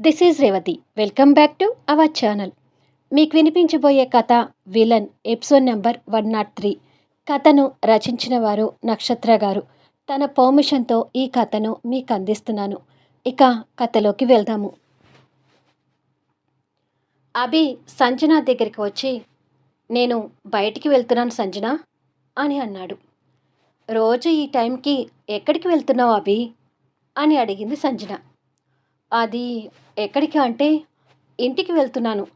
This is Revathi welcome back to our channel మీకు వినిపించబోయే కథ villain episode number one naught three. కథను రచించిన వారు నక్షత్ర గారు. తన పర్మిషన్తో ఈ కథను మీకు అందిస్తున్నాను. ఇక కథలోకి వెళ్దాము. అభి సంజన దగ్గరికి వచ్చి నేను బయటికి వెళ్తున్నాను సంజన అని అన్నాడు. రోజు ఈ టైంకి ఎక్కడికి వెళ్తున్నావు అభి? అని అడిగింది సంజన. అది ఎక్కడికి అంటే ఇంటికి వెళ్తున్నాను.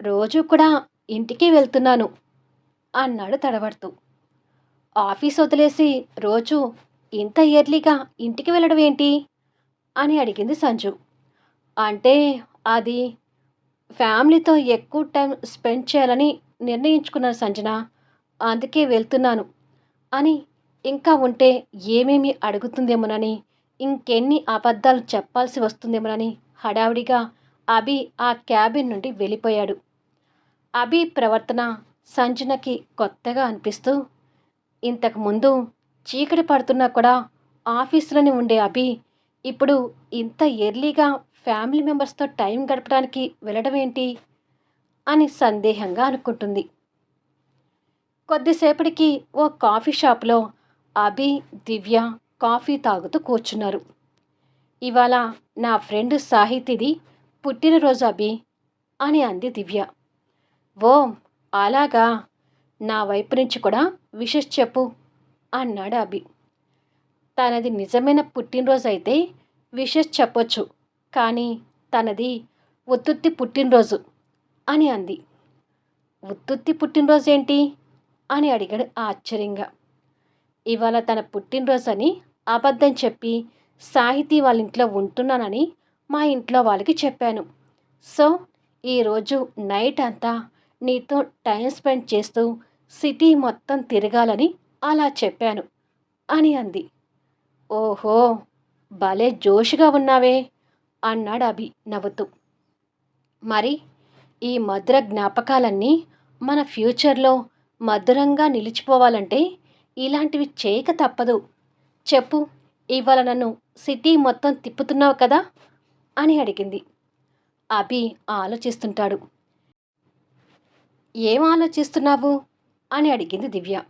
రోజు కూడా ఇంటికి వెళ్తున్నాను అన్నాడు తడబడుతూ. ఆఫీస్ వదిలేసి రోజు ఇంత ఇయర్లీగా ఇంటికి వెళ్ళడం ఏంటి? అని అడిగింది సంజు. అంటే అది ఫ్యామిలీతో ఎక్కువ టైం స్పెండ్ చేయాలని నిర్ణయించుకున్నాను సంజన. అందుకే వెళ్తున్నాను. అని ఇంకా ఉంటే ఏమేమి అడుగుతుందేమోనని ఇంకెన్ని అబద్ధాలు చెప్పాల్సి వస్తుందేమోనని హడావిడిగా అభి ఆ క్యాబిన్ నుండి వెళ్ళిపోయాడు. అభి ప్రవర్తన సంజనకి కొత్తగా అనిపిస్తూ ఇంతకుముందు చీకటి పడుతున్నా కూడా ఆఫీసులోనే ఉండే అభి ఇప్పుడు ఇంత ఎర్లీగా ఫ్యామిలీ మెంబర్స్తో టైం గడపడానికి వెళ్ళడం ఏంటి అని సందేహంగా అనుకుంటుంది. కొద్దిసేపటికి ఓ కాఫీ షాప్లో అభి దివ్య కాఫీ తాగుతూ కూర్చున్నారు. ఇవాళ నా ఫ్రెండ్ సాహితిది పుట్టినరోజు అభి అని అంది దివ్య. ఓ అలాగా? నా వైపు నుంచి కూడా విషెస్ చెప్పు అన్నాడు అభి. తనది నిజమైన పుట్టినరోజు అయితే విషెస్ చెప్పొచ్చు కానీ తనది ఉత్తుత్తి పుట్టినరోజు అని అంది. ఉత్తుత్తి పుట్టినరోజు ఏంటి? అని అడిగాడు ఆశ్చర్యంగా. ఇవాళ తన పుట్టినరోజు అని అబద్ధం చెప్పి సాహితీ వాళ్ళ ఇంట్లో ఉంటున్నానని మా ఇంట్లో వాళ్ళకి చెప్పాను. సో ఈరోజు నైట్ అంతా నీతో టైం స్పెండ్ చేస్తూ సిటీ మొత్తం తిరగాలని అలా చెప్పాను అని అంది. ఓహో భలే జోషుగా ఉన్నావే అన్నాడు అభి నవ్వుతూ. మరి ఈ మధుర జ్ఞాపకాలన్నీ మన ఫ్యూచర్లో మధురంగా నిలిచిపోవాలంటే ఇలాంటివి చేయక తప్పదు. చెప్పు ఇవాళ నన్ను సిటీ మొత్తం తిప్పుతున్నావు కదా? అని అడిగింది. అభి ఆలోచిస్తుంటాడు. ఏం ఆలోచిస్తున్నావు? అని అడిగింది దివ్య.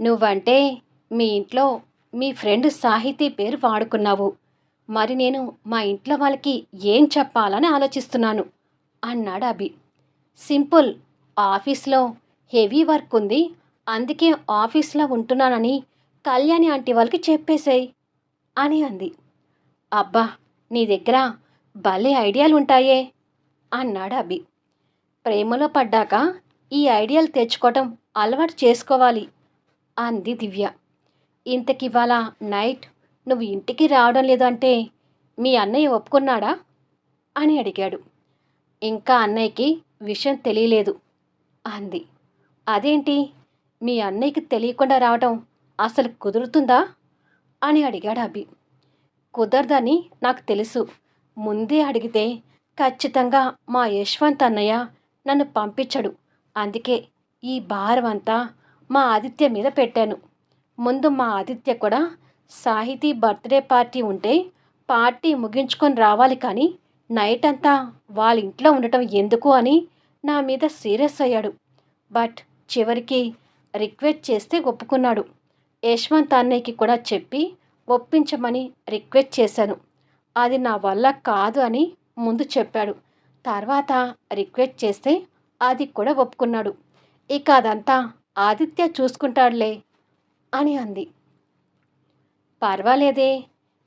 నువ్వంటే మీ ఇంట్లో మీ ఫ్రెండ్ సాహితీ పేరు వాడుకున్నావు. మరి నేను మా ఇంట్లో వాళ్ళకి ఏం చెప్పాలని ఆలోచిస్తున్నాను? అన్నాడు అభి. సింపుల్. ఆఫీస్లో హెవీ వర్క్ ఉంది. అందుకే ఆఫీస్లో ఉంటున్నానని కళ్యాణి ఆంటీ వాళ్ళకి చెప్పేశాయి అని అంది. అబ్బా నీ దగ్గర భలే ఐడియాలు ఉంటాయే అన్నాడు అభి. ప్రేమలో పడ్డాక ఈ ఐడియాలు తెచ్చుకోవటం అలవాటు చేసుకోవాలి అంది దివ్య. ఇంతకివాళ నైట్ నువ్వు ఇంటికి రావడం లేదంటే మీ అన్నయ్య ఒప్పుకున్నాడా అని అడిగాడు. ఇంకా అన్నయ్యకి విషయం తెలియలేదు అంది. అదేంటి? మీ అన్నయ్యకి తెలియకుండా రావటం అసలు కుదురుతుందా? అని అడిగాడు అభి. కుదరదని నాకు తెలుసు. ముందే అడిగితే ఖచ్చితంగా మా యశ్వంత్ అన్నయ్య నన్ను పంపించడు. అందుకే ఈ భారం అంతా మా ఆదిత్య మీద పెట్టాను. ముందు మా ఆదిత్య కూడా సాహితీ బర్త్డే పార్టీ ఉంటే పార్టీ ముగించుకొని రావాలి కానీ నైట్ అంతా వాళ్ళ ఇంట్లో ఉండటం ఎందుకు అని నా మీద సీరియస్ అయ్యాడు. బట్ చివరికి రిక్వెస్ట్ చేస్తే ఒప్పుకున్నాడు. యశ్వంత్ అన్నయ్యకి కూడా చెప్పి ఒప్పించమని రిక్వెస్ట్ చేశాను. అది నా వల్ల కాదు అని ముందు చెప్పాడు. తర్వాత రిక్వెస్ట్ చేస్తే అది కూడా ఒప్పుకున్నాడు. ఇక అదంతా ఆదిత్య చూసుకుంటాడులే అని అంది. పర్వాలేదే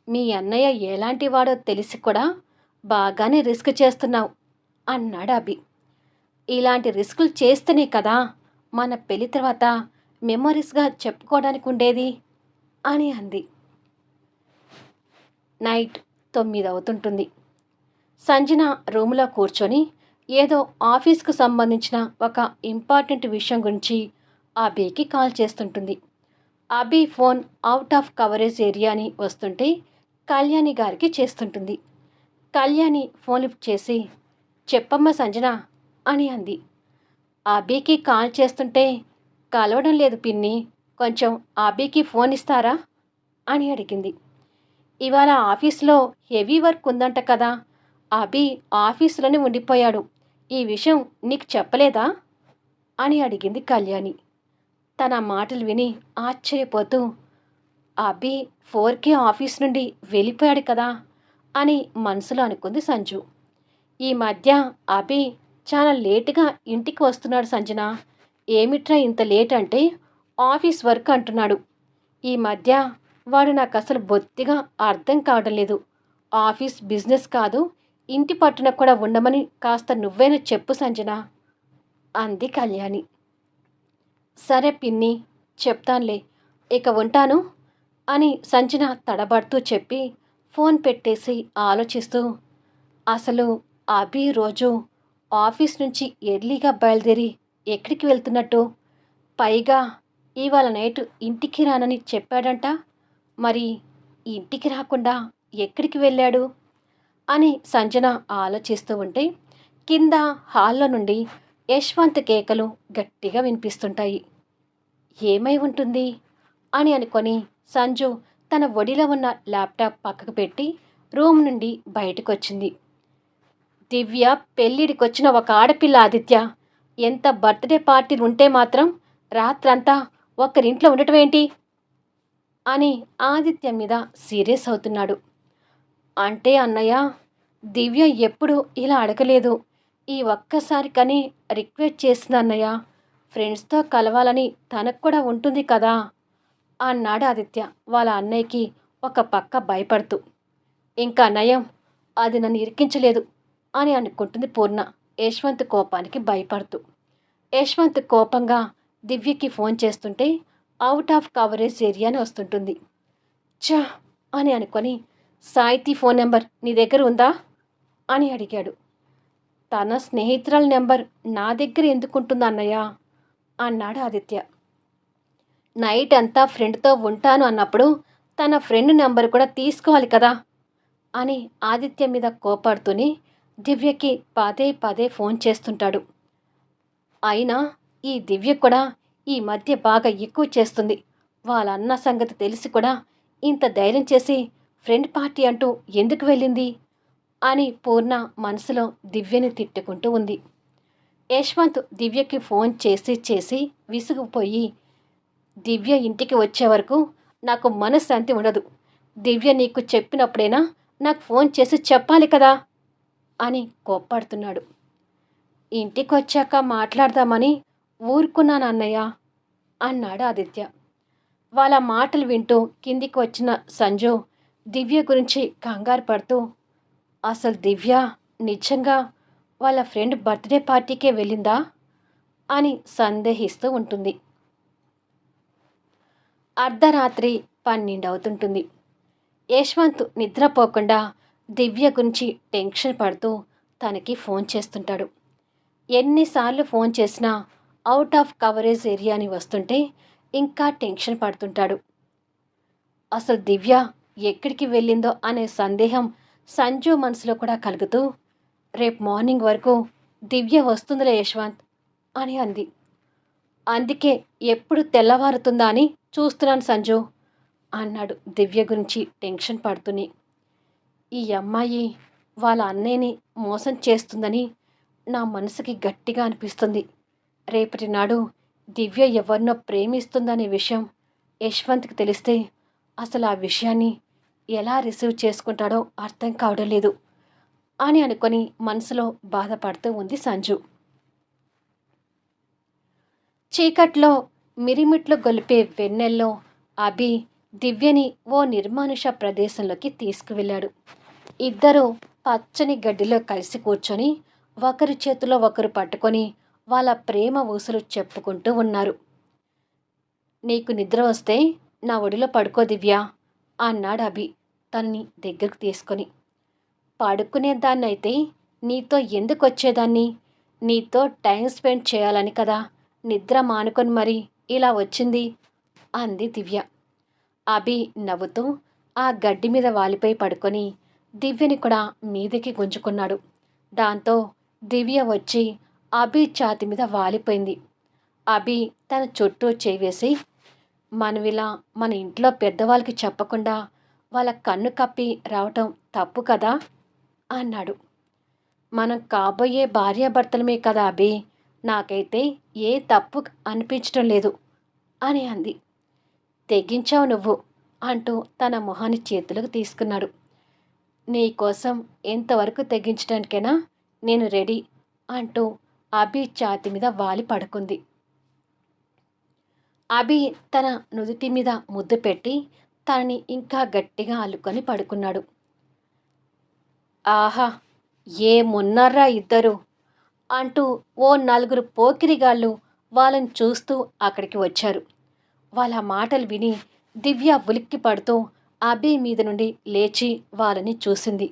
మీ అన్నయ్య ఎలాంటి వాడో తెలిసి కూడా బాగానే రిస్క్ చేస్తున్నావు అన్నాడు అభి. ఇలాంటి రిస్కులు చేస్తేనే కదా మన పెళ్ళి తర్వాత మెమరీస్గా చెప్పుకోవడానికి ఉండేది? అని అంది. నైట్ తొమ్మిది అవుతుంటుంది. సంజన రూమ్లో కూర్చొని ఏదో ఆఫీస్కు సంబంధించిన ఒక ఇంపార్టెంట్ విషయం గురించి అబీకి కాల్ చేస్తుంటుంది. Abhi phone out of coverage area అని వస్తుంటే కళ్యాణి గారికి చేస్తుంటుంది. కళ్యాణి ఫోన్ లిఫ్ట్ చేసి చెప్పమ్మ సంజన అని అంది. అబీకి కాల్ చేస్తుంటే కలవడం లేదు పిన్ని కొంచెం అబీకి ఫోన్ ఇస్తారా? అని అడిగింది. ఇవాళ ఆఫీస్లో హెవీ వర్క్ ఉందంట కదా అబీ ఆఫీసులోనే ఉండిపోయాడు ఈ విషయం నీకు చెప్పలేదా? అని అడిగింది కళ్యాణి. తన మాటలు విని ఆశ్చర్యపోతూ అబీ ఫోర్కే ఆఫీస్ నుండి వెళ్ళిపోయాడు కదా అని మనసులో అనుకుంది సంజు. ఈ మధ్య అబీ చాలా లేటుగా ఇంటికి వస్తున్నాడు సంజన. ఏమిట్రా ఇంత లేట్ అంటే ఆఫీస్ వర్క్ అంటున్నాడు. ఈ మధ్య వాడు నాకు అసలు బొత్తిగా అర్థం కావడం లేదు. ఆఫీస్ బిజినెస్ కాదు ఇంటి పట్టున కూడా ఉండమని కాస్త నువ్వైనా చెప్పు సంజన. అంది కళ్యాణి. సరే పిన్ని చెప్తానులే. ఇక ఉంటాను అని సంజన తడబడుతూ చెప్పి ఫోన్ పెట్టేసి ఆలోచిస్తూ అసలు అభి రోజు ఆఫీస్ నుంచి ఎర్లీగా బయలుదేరి ఎక్కడికి వెళ్తున్నట్టు? పైగా ఇవాళ నైట్ ఇంటికి రానని చెప్పాడంట. మరి ఇంటికి రాకుండా ఎక్కడికి వెళ్ళాడు? అని సంజన ఆలోచిస్తూ ఉంటే కింద హాల్లో నుండి యశ్వంత్ కేకలు గట్టిగా వినిపిస్తుంటాయి. ఏమై ఉంటుంది? అని అనుకొని సంజు తన ఒడిలో ఉన్న ల్యాప్టాప్ పక్కకు పెట్టి రూమ్ నుండి బయటకు వచ్చింది దివ్య పెళ్ళిడికొచ్చిన ఒక ఆడపిల్ల ఆదిత్య. ఎంత బర్త్డే పార్టీలు ఉంటే మాత్రం రాత్రంతా ఒక్కరింట్లో ఉండటం ఏంటి? అని ఆదిత్య మీద సీరియస్ అవుతున్నాడు. అంటే అన్నయ్య దివ్య ఎప్పుడు ఇలా అడగలేదు. ఈ ఒక్కసారి కానీ రిక్వెస్ట్ చేసింది అన్నయ్య ఫ్రెండ్స్తో కలవాలని తనకు కూడా ఉంటుంది కదా? అన్నాడు ఆదిత్య వాళ్ళ అన్నయ్యకి ఒక పక్క భయపడుతూ. ఇంకా నయం అది నన్ను ఇరికించలేదు. అని అనుకుంటుంది పూర్ణ. యశ్వంత్ కోపానికి భయపడుతూ. యశ్వంత్ కోపంగా దివ్యకి ఫోన్ చేస్తుంటే అవుట్ ఆఫ్ కవరేజ్ ఏరియా అని వస్తుంటుంది. చా అని అనుకొని సాయితీ ఫోన్ నెంబర్ నీ దగ్గర ఉందా? అని అడిగాడు. తన స్నేహితురాల నెంబర్ నా దగ్గర ఎందుకుంటుంది అన్నయ్య? అన్నాడు ఆదిత్య. నైట్ అంతా ఫ్రెండ్తో ఉంటాను అన్నప్పుడు తన ఫ్రెండ్ నెంబర్ కూడా తీసుకోవాలి కదా? అని ఆదిత్య మీద కోపాడుతూనే దివ్యకి పదే పదే ఫోన్ చేస్తుంటాడు. అయినా ఈ దివ్య కూడా ఈ మధ్య బాగా ఎక్కువ చేస్తుంది. వాళ్ళ అన్న సంగతి తెలిసి కూడా ఇంత ధైర్యం చేసి ఫ్రెండ్ పార్టీ అంటూ ఎందుకు వెళ్ళింది? అని పూర్ణ మనసులో దివ్యని తిట్టుకుంటూ ఉంది. యశ్వంత్ దివ్యకి ఫోన్ చేసి చేసి విసుగుపోయి దివ్య ఇంటికి వచ్చే వరకు నాకు మనశ్శాంతి ఉండదు. దివ్య నీకు చెప్పినప్పుడైనా నాకు ఫోన్ చేసి చెప్పాలి కదా? అని కోప్పడుతున్నాడు. ఇంటికి వచ్చాక మాట్లాడదామని ఊరుకున్నాను అన్నయ్య అన్నాడు ఆదిత్య. వాళ్ళ మాటలు వింటూ కిందికి వచ్చిన సంజు దివ్య గురించి కంగారు పడుతూ అసలు దివ్య నిజంగా వాళ్ళ ఫ్రెండ్ బర్త్డే పార్టీకే వెళ్ళిందా? అని సందేహిస్తూ ఉంటుంది. అర్ధరాత్రి పన్నెండు అవుతుంటుంది యశ్వంత్ నిద్రపోకుండా దివ్య గురించి టెన్షన్ పడుతూ తనకి ఫోన్ చేస్తుంటాడు. ఎన్నిసార్లు ఫోన్ చేసినా అవుట్ ఆఫ్ కవరేజ్ ఏరియా అని వస్తుంటే ఇంకా టెన్షన్ పడుతుంటాడు. అసలు దివ్య ఎక్కడికి వెళ్ళిందో అనే సందేహం సంజు మనసులో కూడా కలుగుతూ రేపు మార్నింగ్ వరకు దివ్య వస్తుందిలే యశ్వంత్ అని అంది. అందుకే ఎప్పుడు తెల్లవారుతుందా అని చూస్తున్నాను సంజు అన్నాడు దివ్య గురించి టెన్షన్ పడుతూనే. ఈ అమ్మాయి వాళ్ళ అన్నయ్యని మోసం చేస్తుందని నా మనసుకి గట్టిగా అనిపిస్తుంది. రేపటి నాడు దివ్య ఎవరినో ప్రేమిస్తుందనే విషయం యశ్వంత్కి తెలిస్తే అసలు ఆ విషయాన్ని ఎలా రిసీవ్ చేసుకుంటాడో అర్థం కావడం లేదు అని అనుకొని మనసులో బాధపడుతూ ఉంది సంజు. చీకట్లో మిరిమిట్లు గొలిపే వెన్నెల్లో అభి దివ్యని ఓ నిర్మానుష ప్రదేశంలోకి తీసుకువెళ్ళాడు. ఇద్దరు పచ్చని గడ్డిలో కలిసి కూర్చొని ఒకరి చేతిలో ఒకరు పట్టుకొని వాళ్ళ ప్రేమ ఊసులు చెప్పుకుంటూ ఉన్నారు. నీకు నిద్ర వస్తే నా ఒడిలో పడుకో దివ్య అన్నాడు అభి తన్ని దగ్గరకు తీసుకొని. పడుకునేదాన్నైతే నీతో ఎందుకు వచ్చేదాన్ని? నీతో టైం స్పెండ్ చేయాలని కదా నిద్ర మానుకొని మరి ఇలా వచ్చింది? అంది దివ్య. అభి నవ్వుతూ ఆ గడ్డి మీద వాలిపోయి పడుకొని దివ్యని కూడా మీదికి గుంజుకున్నాడు. దాంతో దివ్య వచ్చి అభి ఛాతి మీద వాలిపోయింది. అభి తన చుట్టూ చేవేసి మనవిలా మన ఇంట్లో పెద్దవాళ్ళకి చెప్పకుండా వాళ్ళ కన్ను కప్పి రావటం తప్పు కదా అన్నాడు. మనం కాబోయే భార్యాభర్తలమే కదా అభి. నాకైతే ఏ తప్పు అనిపించడం లేదు అని అంది. తెగించావు నువ్వు అంటూ తన మొహాన్ని చేతులకు తీసుకున్నాడు. నీకోసం ఎంతవరకు తెగించడానికైనా నేను రెడీ అంటూ అభి ఛాతి మీద వాలి పడుకుంది. అభి తన నుదుటి మీద ముద్దు పెట్టి తనని ఇంకా గట్టిగా అల్లుకొని పడుకున్నాడు. ఆహా ఏమున్నారా ఇద్దరు? అంటూ ఓ నలుగురు పోకిరిగాళ్ళు వాళ్ళని చూస్తూ అక్కడికి వచ్చారు. వాళ్ళ మాటలు విని దివ్య ఉలిక్కి పడుతూ అభి మీద నుండి లేచి వాళ్ళని చూసింది.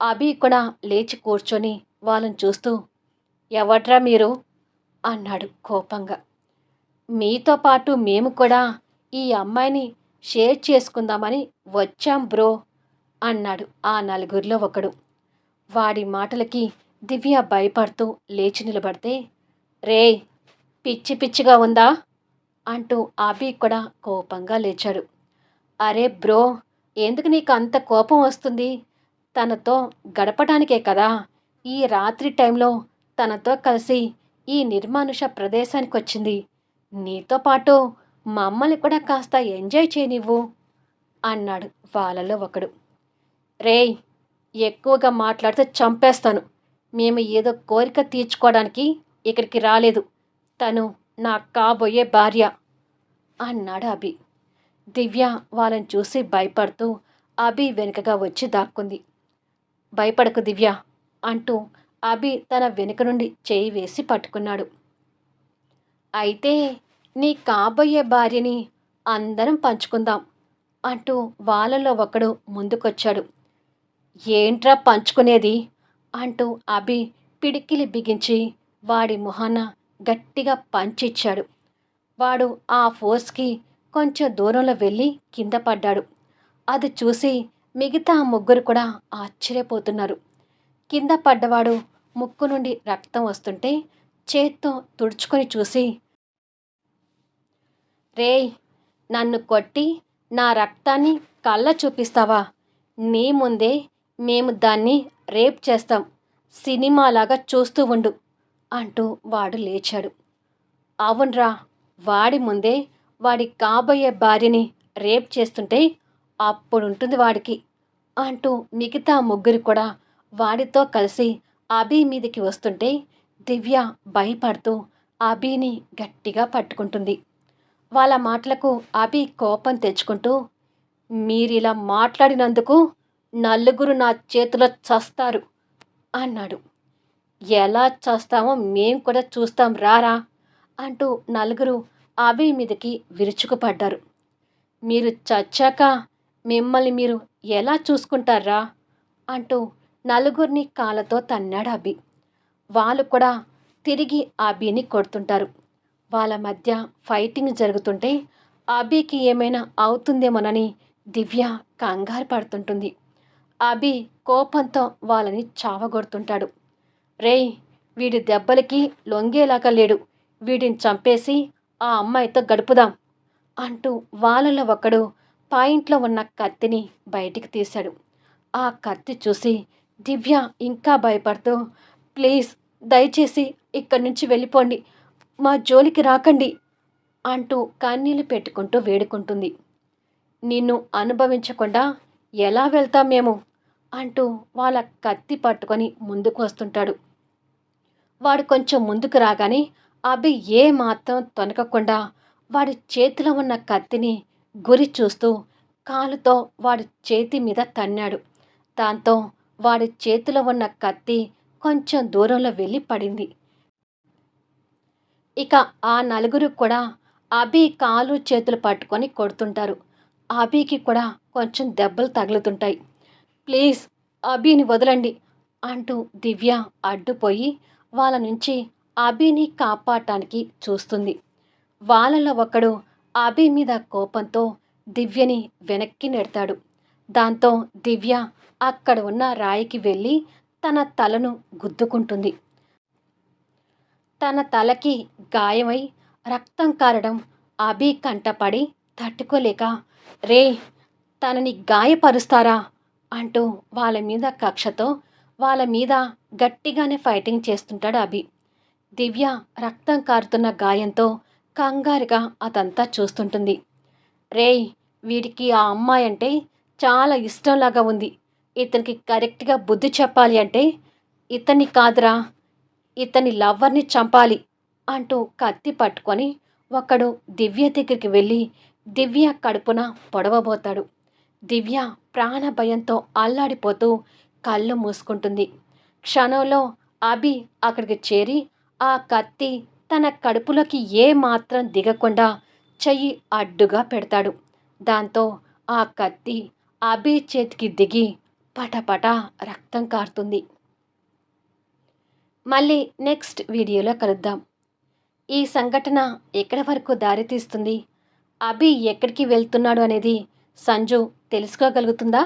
అభి కూడా లేచి కూర్చొని వాళ్ళని చూస్తూ ఎవట్రా మీరు? అన్నాడు కోపంగా. మీతో పాటు మేము కూడా ఈ అమ్మాయిని షేర్ చేసుకుందామని వచ్చాం బ్రో అన్నాడు ఆ నలుగురిలో ఒకడు. వాడి మాటలకి దివ్య భయపడుతూ లేచి నిలబడితే రే పిచ్చి పిచ్చిగా ఉందా? అంటూ అభి కూడా కోపంగా లేచాడు. అరే బ్రో ఎందుకు నీకు అంత కోపం వస్తుంది? తనతో గడపడానికే కదా. ఈ రాత్రి టైంలో తనతో కలిసి ఈ నిర్మానుష ప్రదేశానికి వచ్చింది. నీతో పాటు మమ్మల్ని కూడా కాస్త ఎంజాయ్ చేయనివ్వు అన్నాడు వాళ్ళలో ఒకడు. రేయ్ ఎక్కువగా మాట్లాడితే చంపేస్తాను. మేము ఏదో కోరిక తీర్చుకోవడానికి ఇక్కడికి రాలేదు. తను నా కాబోయే భార్య అన్నాడు అభి. దివ్య వాళ్ళని చూసి భయపడుతూ అభి వెనుకగా వచ్చి దాక్కుంది. భయపడకు దివ్య అంటూ అభి తన వెనుక నుండి చేయి వేసి పట్టుకున్నాడు. అయితే నీ కాబోయే భార్యని అందరం పంచుకుందాం అంటూ వాళ్ళలో ఒకడు ముందుకొచ్చాడు. ఏంట్రా పంచుకునేది? అంటూ అభి పిడికిలి బిగించి వాడి మొహాన గట్టిగా పంచిచ్చాడు. వాడు ఆ ఫోర్స్కి కొంచెం దూరంలో వెళ్ళి కింద పడ్డాడు. అది చూసి మిగతా ముగ్గురు కూడా ఆశ్చర్యపోతున్నారు. కింద పడ్డవాడు ముక్కు నుండి రక్తం వస్తుంటే చేత్తో తుడుచుకొని చూసి రేయ్ నన్ను కొట్టి నా రక్తాన్ని కళ్ళ చూపిస్తావా? నీ ముందే మేము దాన్ని రేప్ చేస్తాం. సినిమాలాగా చూస్తూ ఉండు అంటూ వాడు లేచాడు. అవునరా వాడి ముందే వాడి కాబోయే భార్యని రేప్ చేస్తుంటే అప్పుడుంటుంది వాడికి. అంటూ మిగతా ముగ్గురు కూడా వాడితో కలిసి అభి మీదకి వస్తుంటే దివ్య భయపడుతూ అభిని గట్టిగా పట్టుకుంటుంది. వాళ్ళ మాటలకు అభి కోపం తెచ్చుకుంటూ మీరిలా మాట్లాడినందుకు నలుగురు నా చేతిలో చస్తారు అన్నాడు. ఎలా చేస్తామో మేం కూడా చూస్తాం రారా అంటూ నలుగురు ఆవి మీదకి విరుచుకుపడ్డారు. మీరు చచ్చాక మిమ్మల్ని మీరు ఎలా చూసుకుంటారా? అంటూ నలుగురిని కాళ్ళతో తన్నాడు అభి వాళ్ళు కూడా తిరిగి అభిని కొడుతుంటారు. వాళ్ళ మధ్య ఫైటింగ్ జరుగుతుంటే అభికి ఏమైనా అవుతుందేమోనని దివ్య కంగారు పడుతుంటుంది. అభి కోపంతో వాళ్ళని చావగొడుతుంటాడు. రేయ్ వీడి దెబ్బలకి లొంగేలాగా లేడు. వీడిని చంపేసి ఆ అమ్మాయితో గడుపుదాం అంటూ వాళ్ళలో ఒకడు పాయింట్లో ఉన్న కత్తిని బయటికి తీశాడు. ఆ కత్తి చూసి దివ్య ఇంకా భయపడుతూ ప్లీజ్ దయచేసి ఇక్కడి నుంచి వెళ్ళిపోండి. మా జోలికి రాకండి అంటూ కన్నీళ్ళు పెట్టుకుంటూ వేడుకుంటుంది. నిన్ను అనుభవించకుండా ఎలా వెళ్తాం మేము? అంటూ వాళ్ళ కత్తి పట్టుకొని ముందుకు వస్తుంటాడు. వాడు కొంచెం ముందుకు రాగానే అభి ఏ మాత్రం తొనకకుండా వాడి చేతిలో ఉన్న కత్తిని గురి చూస్తూ కాలుతో వాడి చేతి మీద తన్నాడు. దాంతో వాడి చేతిలో ఉన్న కత్తి కొంచెం దూరంలో వెళ్ళి పడింది. ఇక ఆ నలుగురు కూడా అభి కాలు చేతులు పట్టుకొని కొడుతుంటారు. అభికి కూడా కొంచెం దెబ్బలు తగులుతుంటాయి. ప్లీజ్ అభిని వదలండి అంటూ దివ్య అడ్డుపోయి వాళ్ళ నుంచి అభిని కాపాడటానికి చూస్తుంది. వాళ్ళలో ఒకడు అభి మీద కోపంతో దివ్యని వెనక్కి నెడతాడు. దాంతో దివ్య అక్కడ ఉన్న రాయికి వెళ్ళి తన తలను గుద్దుకుంటుంది. తన తలకి గాయమై రక్తం కారడం అభి కంటపడి తట్టుకోలేక రే తనని గాయపరుస్తారా? అంటూ వాళ్ళ మీద కక్షతో వాళ్ళ మీద గట్టిగానే ఫైటింగ్ చేస్తుంటాడు అభి. దివ్య రక్తం కారుతున్న గాయంతో కంగారుగా అదంతా చూస్తుంటుంది. రేయ్ వీడికి ఆ అమ్మాయి అంటే చాలా ఇష్టంలాగా ఉంది. ఇతనికి కరెక్ట్గా బుద్ధి చెప్పాలి అంటే ఇతన్ని కాదురా ఇతని లవ్వర్ని చంపాలి అంటూ కత్తి పట్టుకొని ఒకడు దివ్య దగ్గరికి వెళ్ళి దివ్య కడుపున పొడవబోతాడు. దివ్య ప్రాణ భయంతో అల్లాడిపోతూ కళ్ళు మూసుకుంటుంది. క్షణంలో అభి అక్కడికి చేరి ఆ కత్తి తన కడుపులోకి ఏ మాత్రం దిగకుండా చెయ్యి అడ్డుగా పెడతాడు. దాంతో ఆ కత్తి అభి చేతికి దిగి పటపట రక్తం కారుతుంది. మళ్ళీ నెక్స్ట్ వీడియోలో కలుద్దాం. ఈ సంఘటన ఎక్కడి వరకు దారితీస్తుంది అభి ఎక్కడికి వెళ్తున్నాడు అనేది సంజు తెలుసుకోగలుగుతుందా?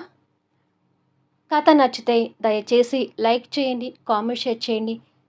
కథ నచ్చితే దయచేసి లైక్ చేయండి కామెంట్ షేర్ చేయండి.